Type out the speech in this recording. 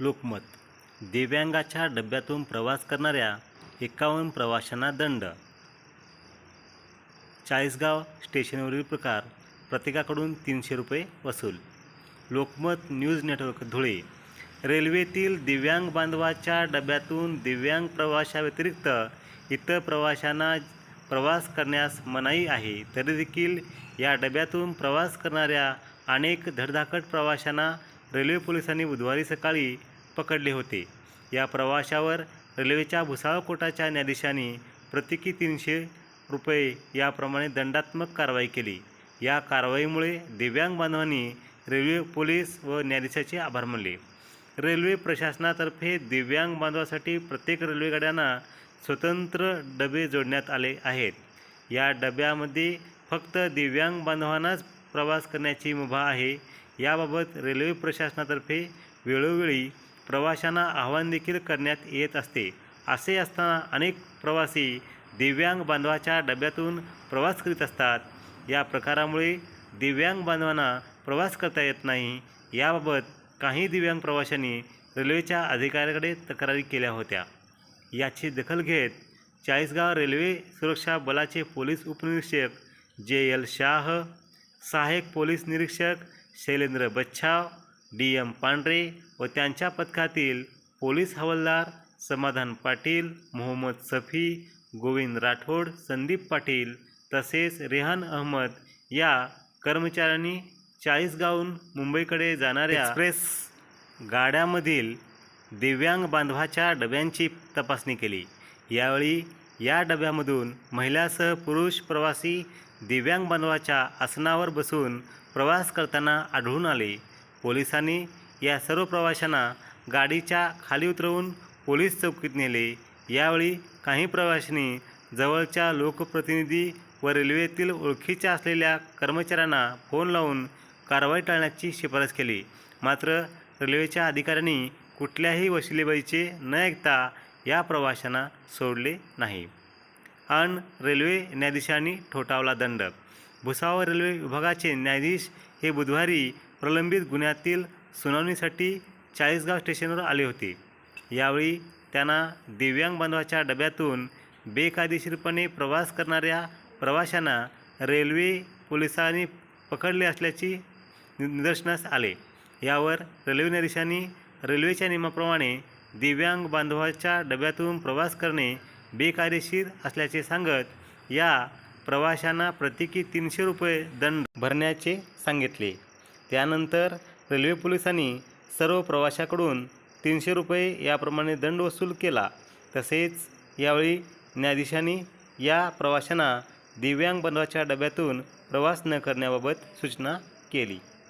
लोकमत. दिव्यांगाच्या डब्यातून प्रवास करणाऱ्या एकावन्न प्रवाशांना दंड. चाळीसगाव स्टेशनवरील प्रकार प्रत्येकाकडून तीनशे रुपये वसूल. Lokmat news network Dhule. रेल्वेतील दिव्यांग बांधवाच्या डब्यातून दिव्यांग प्रवाशाव्यतिरिक्त इतर प्रवाशांना प्रवास करण्यास मनाई आहे तरी देखील या डब्यातून प्रवास करणाऱ्या अनेक धडधाकट प्रवाशांना रेल्वे पोलिसांनी बुधवारी सकाळी पकडले होते. या प्रवाशावर रेल्वेच्या भुसावळ कोर्टाच्या न्यायाधीशांनी प्रत्येकी तीनशे रुपये याप्रमाणे दंडात्मक कारवाई केली. या कारवाईमुळे दिव्यांग बांधवांनी रेल्वे पोलीस व न्यायाधीशाचे आभार मानले. रेल्वे प्रशासनातर्फे दिव्यांग बांधवासाठी प्रत्येक रेल्वेगाड्यांना स्वतंत्र डबे जोडण्यात आले आहेत. या डब्यामध्ये फक्त दिव्यांग बांधवांनाच प्रवास करण्याची मुभा आहे. याबाबत रेल्वे प्रशासनातर्फे वेळोवेळी प्रवाशांना आव्हान देखील करण्यात येत असते. असे असताना अनेक प्रवासी दिव्यांग बांधवाच्या डब्यातून प्रवास करीत असतात. या प्रकारामुळे दिव्यांग बांधवांना प्रवास करता येत नाही. याबाबत काही दिव्यांग प्रवाशांनी रेल्वेच्या अधिकाऱ्याकडे तक्रारी केल्या होत्या. याची दखल घेत चाळीसगाव रेल्वे सुरक्षा बलाचे पोलीस उपनिरीक्षक जे एल शाह सहाय्यक पोलीस निरीक्षक शैलेंद्र बच्छाव डी एम पांढरे व त्यांच्या पथकातील पोलीस हवालदार समाधान पाटील मोहम्मद सफी गोविंद राठोड संदीप पाटील तसेच रेहान अहमद या कर्मचाऱ्यांनी चाळीसगावहून मुंबईकडे जाणाऱ्या एक्सप्रेस. गाड्यामधील दिव्यांग बांधवाच्या डब्यांची तपासणी केली. यावेळी या डब्यामधून महिलासह पुरुष प्रवासी दिव्यांग बांधवाच्या आसनावर बसून प्रवास करताना आढळून आले. पोलिसांनी या सर्व प्रवाशांना गाडीच्या खाली उतरवून पोलीस चौकीत नेले. यावेळी काही प्रवाशांनी जवळच्या लोकप्रतिनिधी व रेल्वेतील ओळखीच्या असलेल्या कर्मचाऱ्यांना फोन लावून कारवाई टाळण्याची शिफारस केली. मात्र रेल्वेच्या अधिकाऱ्यांनी कुठल्याही वशिलेबाईचे न ऐकता या प्रवाशांना सोडले नाही. अन रेल्वे न्यायाधीशांनी ठोठावला दंड. भुसावळ रेल्वे विभागाचे न्यायाधीश हे बुधवारी प्रलंबित गुन्ह्यातील सुनावणीसाठी चाळीसगाव स्टेशनवर आले होते. यावेळी त्यांना दिव्यांग बांधवाच्या डब्यातून बेकायदेशीरपणे प्रवास करणाऱ्या प्रवाशांना रेल्वे पोलिसांनी पकडले असल्याची निदर्शनास आले. यावर रेल्वे न्यायाधीशांनी रेल्वेच्या नियमाप्रमाणे दिव्यांग बांधवाच्या डब्यातून प्रवास करणे बेकायदेशीर असल्याचे सांगत या प्रवाशांना प्रत्येकी तीनशे रुपये दंड भरण्याचे सांगितले. त्यानंतर रेल्वे पोलिसांनी सर्व प्रवाशाकडून तीनशे रुपये याप्रमाणे दंड वसूल केला. तसेच यावेळी न्यायाधीशांनी या प्रवाशांना दिव्यांग बनवाच्या डब्यातून प्रवास न करण्याबाबत सूचना केली.